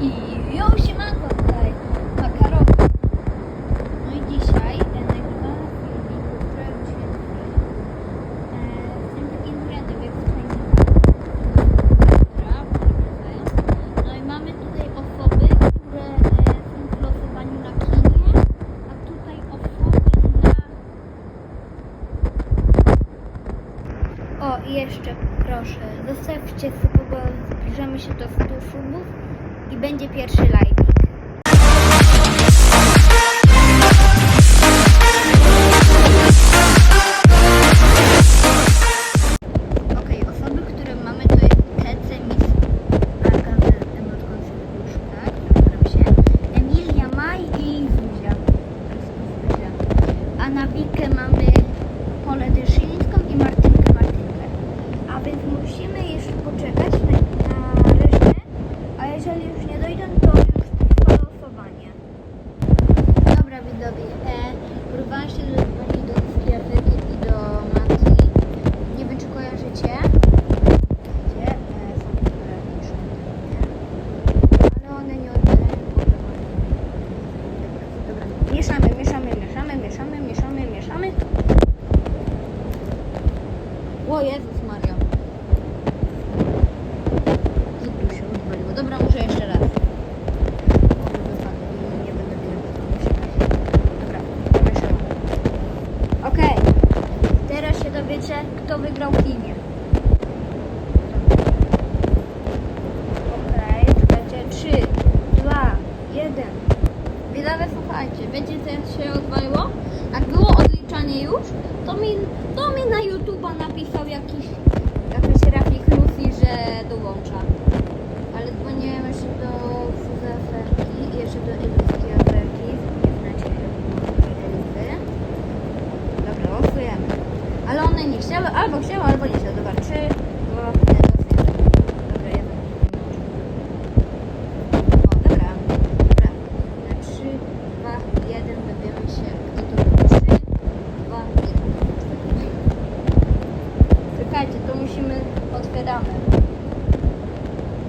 I już siemanko tutaj, makarowy. No i dzisiaj e, nagrywamy filmik, który już jest e, z tym takim trendem jak w No i mamy tutaj osoby, które e, są w losowaniu na kinie, a tutaj osoby na... O, i jeszcze proszę, zostawcie suba, bo zbliżamy się do 100 subów i będzie pierwszy live. Dobra widzowie, e, się dodzwonić do Skierwyki i do Matki. Nie wiem czy kojarzycie. Gdzie? E, do. Ale one nie mieszamy, mieszamy, mieszamy, mieszamy, mieszamy, mieszamy. O Jezus Maria. Co tu się odwaliło? Dobra, muszę jeszcze raz. Może wypadnie, nie, nie będę wiedział, Dobra, mieszamy. Okej. Teraz się dowiecie, kto wygrał w kinie. Okej, czekajcie. 3, 2, 1. Widzowie, słuchajcie, wiecie co się odwaliło? Jak było odliczanie już, to mi, to mi na YouTube'a napisał jakiś, jakiś Rafik Luffy, że dołącza. Ale dzwoniłem jeszcze do Fuzeferki i jeszcze do Elifki Aferki. Nie znacie Elify. Dobra, losujemy. Ale albo chciały, albo nie chciały. Dobra, 3, 2, 1, losujemy. Dobra, jeden. O, dobra. Na 3, 2, 1 dowiemy się, kto to był. 3, 2, 1. Czekajcie, to musimy, otwieramy.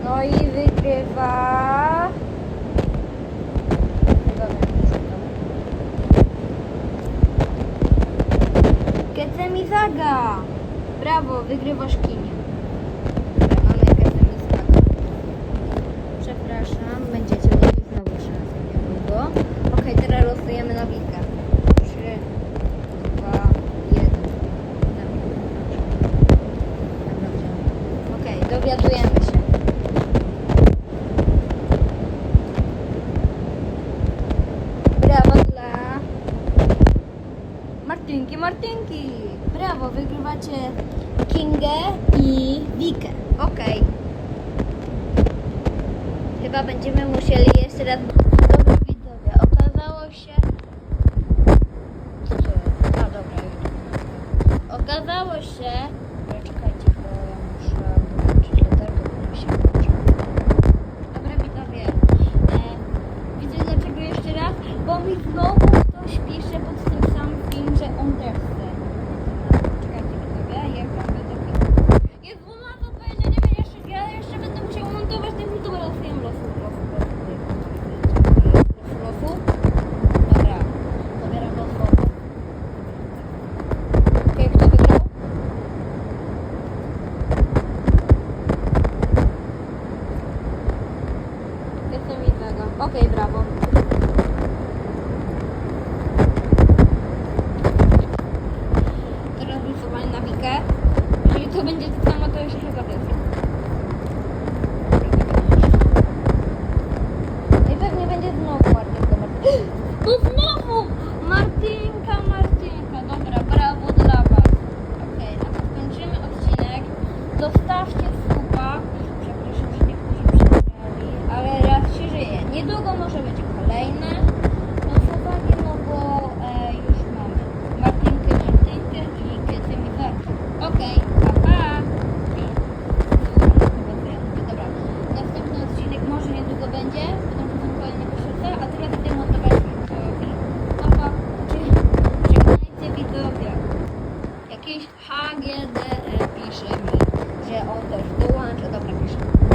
No i wygrywa... Dobra, już tam. Kecemizaga! Brawo, wygrywasz kinie. Przepraszam, będziecie mieli znowu szansę niedługo. Okej, teraz losujemy na. 3, 2, 1. Okej, dowiadujemy się. Brawo dla Martynki, Martynki! Brawo, wygrywacie Kingę i Wikę. Okej. Chyba będziemy musieli jeszcze raz... Dobra widzowie, okazało się... Gdzie? A dobra. Okazało się... Niesamowitego. Okej, okay, brawo. Teraz głosowanie na Wikę. Jeżeli to będzie to samo, to już się chyba wiedzą. może będzie kolejne losowanie, no bo e, już mamy Martynkę, Martynkę i Kietę Miwerkę. Okej, okay, pa pa! Dobra, następny odcinek może niedługo będzie, potem będą kolejne poświęcenia, a teraz idę montować widzowie. Pa pa! Żegnajcie widzowie. Jakiś HGDE pisze mi, że on też dołącza, dobra pisze.